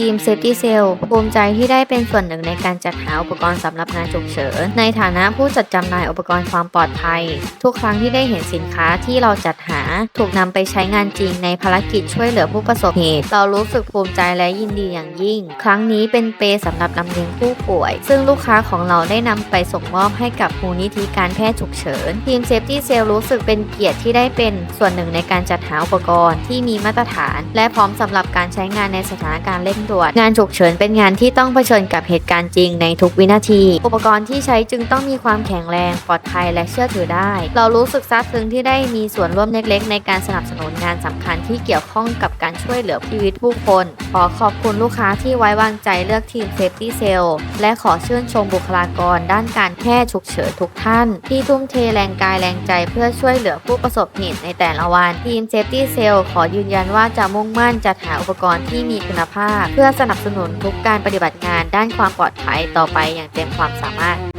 ทีม Safety Cell ภูมิใจที่ได้เป็นส่วนหนึ่งในการจัดหาอุปกรณ์สำหรับงานฉุกเฉิน ในฐานะผู้จัดจำหน่ายอุปกรณ์ความปลอดภัย ทุกครั้งที่ได้เห็นสินค้าที่เราจัดหา ถูกนำไปใช้งานจริงในภารกิจช่วยเหลือผู้ประสบเหตุ เรารู้สึกภูมิใจและยินดีอย่างยิ่ง ครั้งนี้เป็นเปย์สำหรับลำเลียงผู้ป่วย ซึ่งลูกค้าของเราได้นำไปส่งมอบให้กับมูลนิธิการแพทย์ฉุกเฉิน ทีม Safety Cell รู้สึกเป็นเกียรติที่ได้เป็นส่วนหนึ่งในการจัดหาอุปกรณ์ที่มีมาตรฐาน และพร้อมสำหรับการใช้งานในสถานการณ์เร่งด่วนงานฉุกเฉินเป็นงานที่ต้องเผชิญกับเหตุการณ์จริงในทุกวินาที อุปกรณ์ที่ใช้จึงต้องมีความแข็งแรงปลอดภัยและเชื่อถือได้ เรารู้สึกซาบซึ้งที่ได้มีส่วนร่วมเล็กๆ ในการสนับสนุนงานสำคัญที่เกี่ยวข้องกับการช่วยเหลือชีวิตผู้คน ขอขอบคุณลูกค้าที่ไว้วางใจเลือกทีม Safety Cell และขอชื่นชมบุคลากร ด้านการแพทย์ฉุกเฉินทุกท่าน ที่ทุ่มเทแรงกายแรงใจเพื่อช่วยเหลือผู้ประสบเหตุในแต่ละวัน ทีม Safety Cell ขอยืนยันว่าจะมุ่งมั่นจัดหาอุปกรณ์ที่มีคุณภาพเพื่อสนับสนุนทุกการปฏิบัติงานด้านความปลอดภัยต่อไปอย่างเต็มความสามารถ